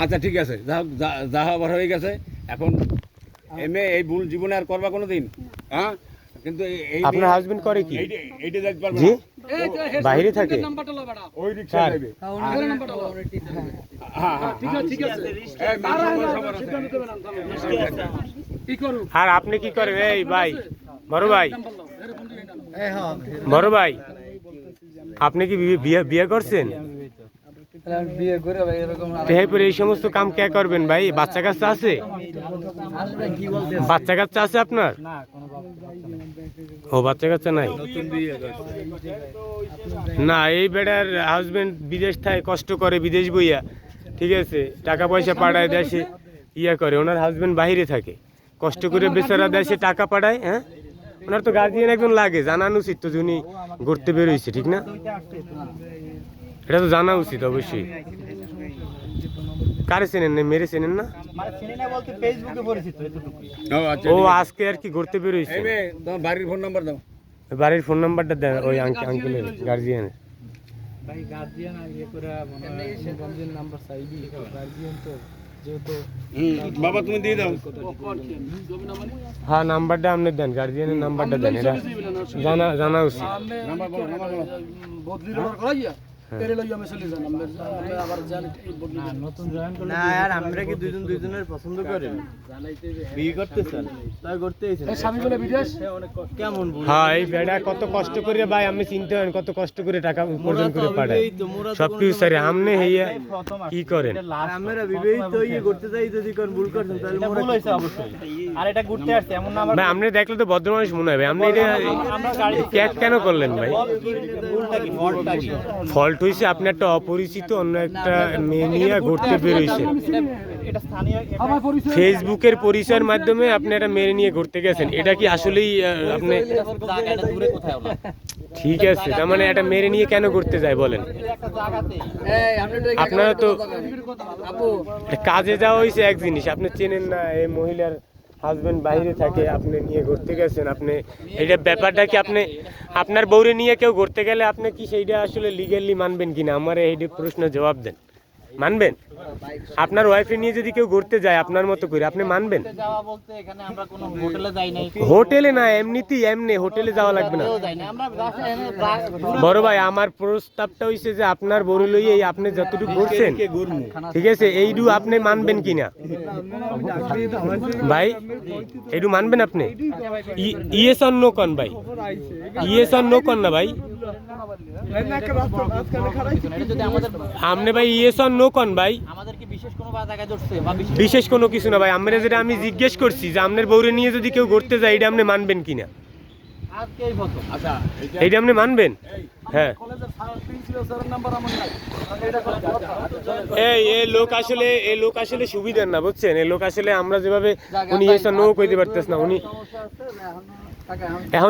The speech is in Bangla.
আচ্ছা ঠিক আছে। যা হোক, যা- যা হবার হয়ে গেছে। এখন এমএ এই ভুল জীবনে আর করবা কোনো দিন হ্যাঁ? কিন্তু এই- এই আপনার হাজবেন্ড করে কি? এইটা- এইটা দেখতে পারবে জি। বাইরে থাকে? ওই রিক্সা কার? যাবে। হ্যাঁ হ্যাঁ। ঠিক আছে ঠিক আছে। সবার আছে। আর আপনি কি করেন? এই ভাই বড় ভাই। বড় ভাই আপনি কি বিয়ে বিয়ে করছেন? বিয়ে করে এরকম তো এরপরে এই সমস্ত কাম কে করবেন ভাই? বাচ্চা কাচ্চা আছে? বাচ্চা কাচ্চা আছে আপনার? ও, বাচ্চা কাচ্চা নাই? না, এই বেটার হাজবেন্ড বিদেশ থাকে কষ্ট করে, বিদেশ বইয়া, ঠিক আছে? টাকা পয়সা পাঠায়, দেশে ইয়া করে। ওনার হাজবেন্ড বাইরে থাকে। কষ্ট করে বেচারা দেশে টাকা পাঠায় হ্যাঁ? ওনার তো গার্জিয়ান একজন লাগে জানানো উচিত তো যে উনি ঘুরতে বেরোইছে ঠিক না? এটা তো জানা উচিত অবশ্যই। কারে চেনেন না মেরে চেনেন না? মানে ও আচ্ছা। আজকে আর কি ঘুরতে বেরোইছে? বাড়ির ফোন নাম্বার দাও। বাড়ির ফোন নাম্বারটা দেন ওই আঙ্কেলের গার্জিয়ানের ভাই গার্জিয়ান আর ইয়ে করে মনে হয় গার্জিয়ান নাম্বার চাইবি গার্জিয়ান তো। বাবা তুমি দিয়ে দাও। হ্যাঁ নাম্বারটা আপনি দেন গার্জিয়ানের নাম্বারটা দেন এটা জানা জানা উচিত। না আর আমরা কি দুইজন দুইজনের পছন্দ করি বিয়ে করতে চান? তাই করতে স্বামী বলে বিদেশ? কেমন হ্যাঁ এই বেড়া কত কষ্ট করে ভাই আমি চিনতে পারেন কত কষ্ট করে টাকা উপার্জন করে সব কিছু স্যার আমনে হইয়া কি করেন? আমরা বিবাহিত করতে চাই যদি কোন ভুল করছেন তাহলে ভুল হয়েছে অবশ্যই। আর এটা ঘুরতে আসছে এমন না ভাই আপনি দেখলে তো ভদ্র মানুষ মনে হবে। আপনি এটা ক্যাট কেন করলেন ভাই? ফল্ট হয়েছে, আপনি একটা অপরিচিত অন্য একটা মেয়ে নিয়ে ঘুরতে বেরোইছেন। ফেসবুকের পরিচয়ের মাধ্যমে আপনি একটা মেয়ে নিয়ে ঘুরতে গেছেন। এটা কি আসলেই আপনি ঠিক আছে, তার মানে একটা মেরে নিয়ে কেন ঘুরতে যায় বলেন? আপনারা তো কাজে যাওয়া হয়েছে এক জিনিস, আপনি চেনেন না, এই মহিলার হাজবেন্ড বাইরে থাকে, আপনি নিয়ে ঘুরতে গেছেন, আপনি এটা ব্যাপারটা কি আপনি, আপনার বউরে নিয়ে কেউ ঘুরতে গেলে আপনি কি সেইটা আসলে লিগালি মানবেন কিনা? আমার এই প্রশ্ন জবাব দেন। মানবেন? আপনার ওয়াইফে নিয়ে যদি কেউ ঘুরতে যায় আপনার মতো করে আপনি মানবেন? যাওয়া বলতে এখানে আমরা কোনো হোটেলে যাই নাই। হোটেলে না এমনিতেই এমনি হোটেলে যাওয়া লাগবে না। না বড় ভাই আমার প্রস্তাবটা হইছে যে আপনার বড় লইয়ে এই আপনি যতটুকু ঘুরছেন ঠিক আছে এইটু আপনি মানবেন কিনা? ভাই এইটু মানবেন আপনি? ইয়েস অন নো কন ভাই? ইয়েস অন নো কন না ভাই? এটা যদি আমাদের আপনি ভাই ইয়েস অন নো কন ভাই। বিশেষ কোনো বা জায়গায় ধরছে বা বিশেষ বিশেষ কোনো কিছু না ভাই আমরা যেটা আমি জিজ্ঞেস করছি যে আপনার বউরে নিয়ে যদি কেউ ঘুরতে যায় এটা আপনি মানবেন কিনা? আজকে এই ফটো আচ্ছা এইটা আপনি মানবেন? হ্যাঁ। এই এই লোক আসলে এই লোক আসলে সুবিধার না বুঝছেন? এই লোক আসলে আমরা যেভাবে উনি এসে নো কইতে পারতেছ না উনি এখন